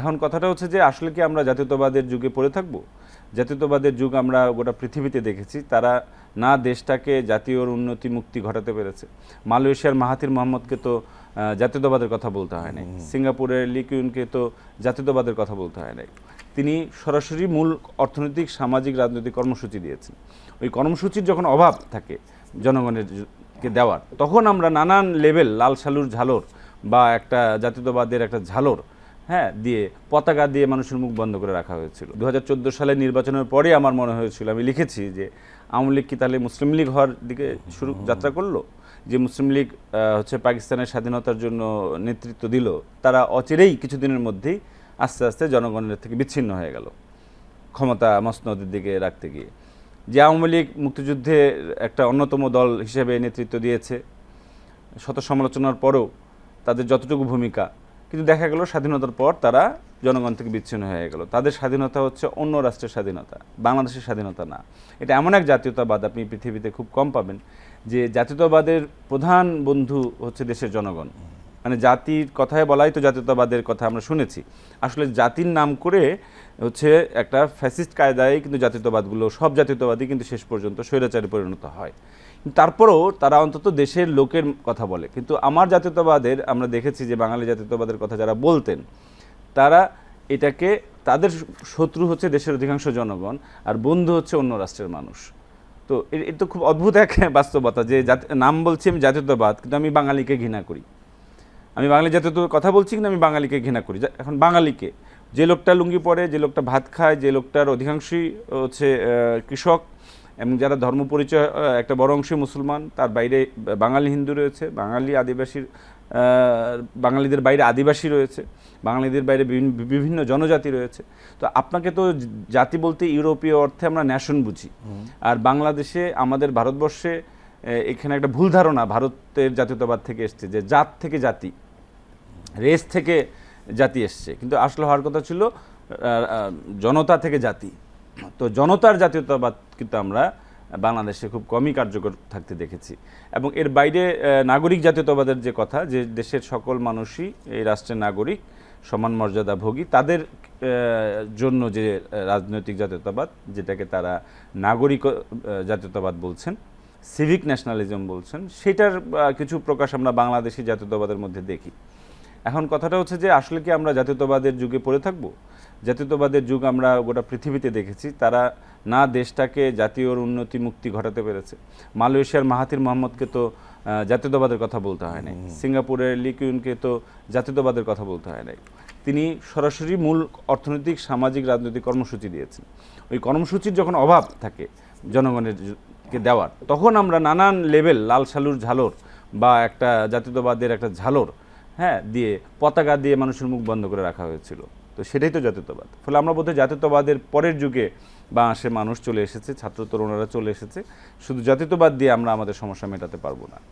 এখন কথাটা হচ্ছে যে আসলে কি আমরা জাতীয়তাবাদের যুগে পড়ে থাকব? জাতীয়তাবাদের যুগ আমরা গোটা পৃথিবীতে দেখেছি তারা না দেশটাকে জাতীয় উন্নতি মুক্তি ঘটাতে পেরেছে। মালয়েশিয়ার মাহাতির মোহাম্মদকে তো জাতীয়তাবাদের কথা বলতে হয় নাই। সিঙ্গাপুরের লিকুইনকে তো জাতীয়তাবাদের কথা বলতে হয় নাই। তিনি সরাসরি মূল অর্থনৈতিক সামাজিক রাজনৈতিক কর্মসূচি দিয়েছেন। ওই কর্মসূচির যখন অভাব থাকে জনগণের কে দেওয়ার তখন আমরা নানান লেভেল লাল সালুর ঝালর বা একটা জাতীয়তাবাদের একটা ঝালর হ্যাঁ দিয়ে পতাকা দিয়ে মানুষের মুখ বন্ধ করে রাখা হয়েছিল। দু হাজার চোদ্দ সালে নির্বাচনের পরে আমার মনে হয়েছিল আমি লিখেছি যে আওয়ামী লীগ কি তাহলে মুসলিম লীগ হওয়ার দিকে শুরু যাত্রা করল? যে মুসলিম লীগ হচ্ছে পাকিস্তানের স্বাধীনতার জন্য নেতৃত্ব দিল তারা অচিরেই কিছুদিনের মধ্যেই আস্তে আস্তে জনগণের থেকে বিচ্ছিন্ন হয়ে গেল ক্ষমতা মসনদের দিকে রাখতে গিয়ে। যে আওয়ামী লীগ মুক্তিযুদ্ধে একটা অন্যতম দল হিসেবে নেতৃত্ব দিয়েছে শত সমালোচনার পরেও তাদের যতটুকু ভূমিকা কিন্তু দেখা গেল স্বাধীনতার পর তারা জনগণ থেকে বিচ্ছিন্ন হয়ে গেল। তাদের স্বাধীনতা হচ্ছে অন্য রাষ্ট্রের স্বাধীনতা, বাংলাদেশের স্বাধীনতা না। এটা এমন এক জাতীয়তাবাদ আপনি পৃথিবীতে খুব কম পাবেন, যে জাতীয়তাবাদের প্রধান বন্ধু হচ্ছে দেশের জনগণ। মানে জাতির কথায় বলাই তো জাতীয়তাবাদের কথা আমরা শুনেছি। আসলে জাতির নাম করে হচ্ছে একটা ফ্যাসিস্ট কায়দায় কিন্তু জাতীয়তাবাদগুলো সব জাতীয়তাবাদই কিন্তু শেষ পর্যন্ত স্বৈরাচারে পরিণত হয়। তারপরেও তারা অন্তত দেশের লোকের কথা বলে। কিন্তু আমার জাতীয়তাবাদের আমরা দেখেছি যে বাঙালি জাতীয়তাবাদের কথা যারা বলতেন, তারা এটাকে, তাদের শত্রু হচ্ছে দেশের অধিকাংশ জনগণ আর বন্ধু হচ্ছে অন্য রাষ্ট্রের মানুষ। তো এ- তো খুব অদ্ভুত এক বাস্তবতা যে নাম বলছি আমি জাতীয়তাবাদ, কিন্তু আমি বাঙালিকে ঘৃণা করি। আমি বাঙালি জাতীয় কথা বলছি, কিন্তু আমি বাঙালিকে ঘৃণা করি। এখন বাঙালিকে, যে লোকটা লুঙ্গি পরে, যে লোকটা ভাত খায়, যে লোকটার অধিকাংশই হচ্ছে কৃষক এবং যারা ধর্ম পরিচয় একটা বড় অংশই মুসলমান তার বাইরে বাঙালি হিন্দু রয়েছে বাঙালি আদিবাসীর বাঙালিদের বাইরে আদিবাসী রয়েছে বাঙালিদের বাইরে বিভিন্ন বিভিন্ন জনজাতি রয়েছে। তো আপনাকে তো জাতি বলতে ইউরোপীয় অর্থে আমরা ন্যাশন বুঝি। আর বাংলাদেশে আমাদের ভারতবর্ষে এখানে একটা ভুল ধারণা ভারতের জাতীয়তাবাদ থেকে এসছে যে জাত থেকে জাতি রেস থেকে জাতি এসছে। কিন্তু আসলে হওয়ার কথা ছিল জনতা থেকে জাতি। তো জনতার জাতীয়তাবাদ কিন্তু আমরা বাংলাদেশে খুব কমই কার্যকর থাকতে দেখেছি। এবং এর বাইরে নাগরিক জাতীয়তাবাদের যে কথা, যে দেশের সকল মানুষই এই রাষ্ট্রের নাগরিক, সমান মর্যাদা ভোগী, তাদের জন্য যে রাজনৈতিক জাতীয়তাবাদ, যেটাকে তারা নাগরিক জাতীয়তাবাদ বলছেন সিভিক ন্যাশনালিজম বলছেন, সেটার কিছু প্রকাশ আমরা বাংলাদেশি জাতীয়তাবাদের মধ্যে দেখি। এখন কথাটা হচ্ছে যে, আসলে কি আমরা জাতীয়তাবাদের যুগে পড়ে থাকব? জাতীয়তাবাদের যুগ আমরা গোটা পৃথিবীতে দেখেছি তারা না দেশটাকে জাতীয় উন্নতি মুক্তি ঘটাতে পেরেছে। মালয়েশিয়ার মাহাতির মোহাম্মদকে তো জাতীয়তাবাদের কথা বলতে হয় নাই। সিঙ্গাপুরের লিকুইনকে তো জাতীয়তাবাদের কথা বলতে হয় নাই। তিনি সরাসরি মূল অর্থনৈতিক সামাজিক রাজনৈতিক কর্মসূচি দিয়েছেন। ওই কর্মসূচির যখন অভাব থাকে জনগণের কে দেওয়ার তখন আমরা নানান লেভেল লাল সালুর ঝালর বা একটা জাতীয়তাবাদের একটা ঝালর হ্যাঁ দিয়ে পতাকা দিয়ে মানুষের মুখ বন্ধ করে রাখা হয়েছিল। তো সেটাই তো জাতীয়তাবাদ। ফলে আমরা বোধহয় জাতীয়তাবাদের পরের যুগে বাংলাদেশের মানুষ চলে এসেছে, ছাত্র তরুণরা চলে এসেছে। শুধু জাতীয়তাবাদ দিয়ে আমরা আমাদের সমস্যা মেটাতে পারব না।